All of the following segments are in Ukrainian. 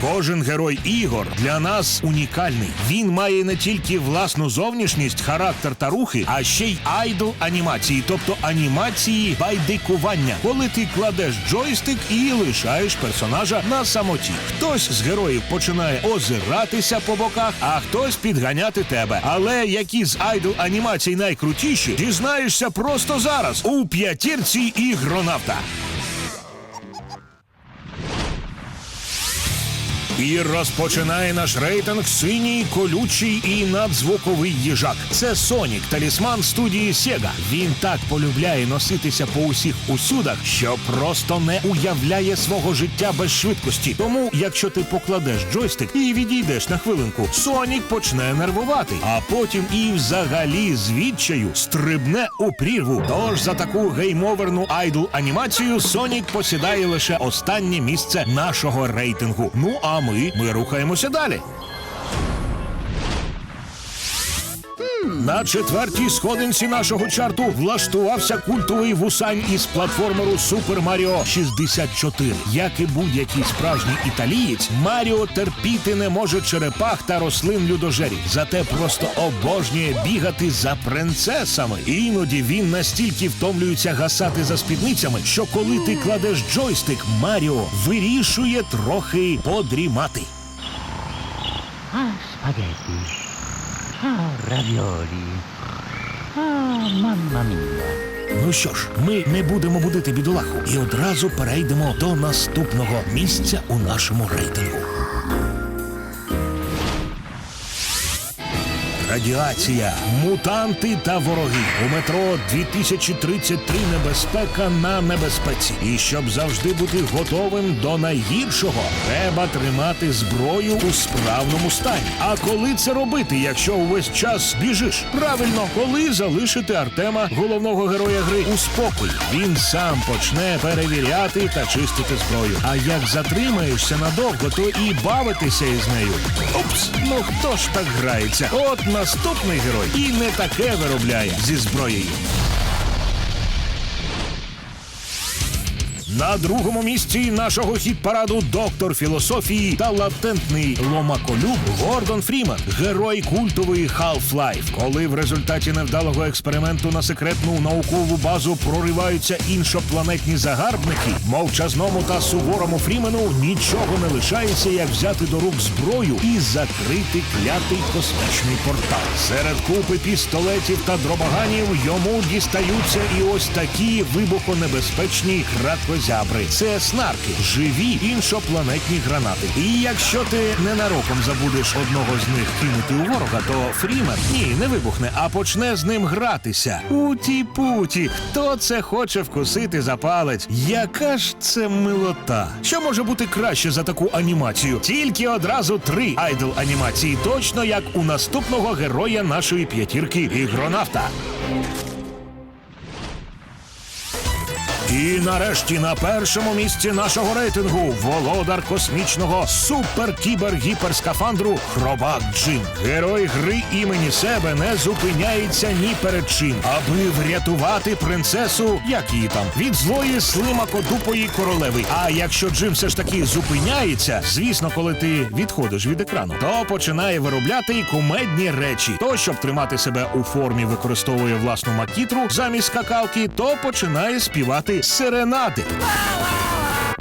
Кожен герой ігор для нас унікальний. Він має не тільки власну зовнішність, характер та рухи, а ще й айдол анімації, тобто анімації байдикування, коли ти кладеш джойстик і лишаєш персонажа на самоті. Хтось з героїв починає озиратися по боках, а хтось підганяти тебе. Але які з айдол анімацій найкрутіші, дізнаєшся просто зараз у п'ятірці ігронавта. І розпочинає наш рейтинг синій, колючий і надзвуковий їжак. Це Сонік, талісман студії Sega. Він так полюбляє носитися по усіх усюдах, що просто не уявляє свого життя без швидкості. Тому, якщо ти покладеш джойстик і відійдеш на хвилинку, Сонік почне нервувати, а потім і взагалі з відчаю стрибне у прірву. Тож за таку геймоверну айдол анімацію Сонік посідає лише останнє місце нашого рейтингу. Ну а ми, ми рухаємося далі. На четвертій сходинці нашого чарту влаштувався культовий вусань із платформеру Super Mario 64. Як і будь-який справжній італієць, Маріо терпіти не може черепах та рослин людожерів. Зате просто обожнює бігати за принцесами. Іноді він настільки втомлюється гасати за спідницями, що коли ти кладеш джойстик, Маріо вирішує трохи подрімати. Ah, spaghetti. Ah, равіолі. А, mamma мія. Ну що ж, ми не будемо будити бідолаху і одразу перейдемо до наступного місця у нашому рейтингу. Радіація, мутанти та вороги у метро 2033 небезпека на небезпеці. І щоб завжди бути готовим до найгіршого, треба тримати зброю у справному стані. А коли це робити, якщо увесь час біжиш? Правильно, коли залишити Артема, головного героя гри, у спокої. Він сам почне перевіряти та чистити зброю. А як затримаєшся надовго, то і бавитися із нею. Упс, ну хто ж так грається? От наступний герой і не таке виробляє зі зброєю. На другому місці нашого хіт-параду доктор філософії та латентний ломаколюб Гордон Фріман, герой культової Half-Life. Коли в результаті невдалого експерименту на секретну наукову базу прориваються іншопланетні загарбники, мовчазному та суворому Фрімену нічого не лишається, як взяти до рук зброю і закрити клятий космічний портал. Серед купи пістолетів та дробоганів йому дістаються і ось такі вибухонебезпечні кракозябри. Це снарки, живі іншопланетні гранати. І якщо ти ненароком забудеш одного з них кинути у ворога, то Фрімен ні, не вибухне, а почне з ним гратися. Уті-путі, хто це хоче вкусити за палець? Яка ж це милота? Що може бути краще за таку анімацію? Тільки одразу три айдол анімації, точно як у наступного героя нашої п'ятірки ігронавта. І нарешті на першому місці нашого рейтингу володар космічного супер-кібер-гіперскафандру Хробак Джим. Герой гри імені себе не зупиняється ні перед чим, аби врятувати принцесу, як її там, від злої слимакодупої королеви. А якщо Джим все ж таки зупиняється, звісно, коли ти відходиш від екрану, то починає виробляти й кумедні речі. То, щоб тримати себе у формі, використовує власну макітру замість скакалки, то починає співати серенади.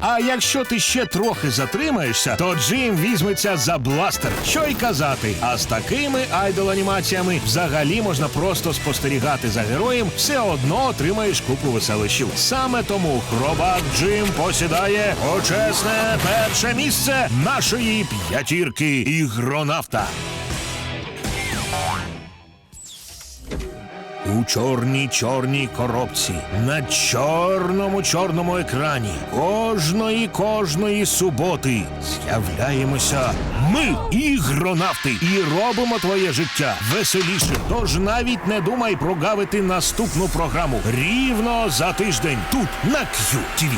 А якщо ти ще трохи затримаєшся, то Джим візьметься за бластер. Що й казати. А з такими айдол-анімаціями взагалі можна просто спостерігати за героєм, все одно отримаєш купу веселищів. Саме тому хробак Джим посідає почесне перше місце нашої п'ятірки ігронавта. У чорній чорній коробці на чорному чорному екрані кожної кожної суботи з'являємося ми, ігронавти, і робимо твоє життя веселішим. Тож навіть не думай прогавити наступну програму рівно за тиждень тут на QTV.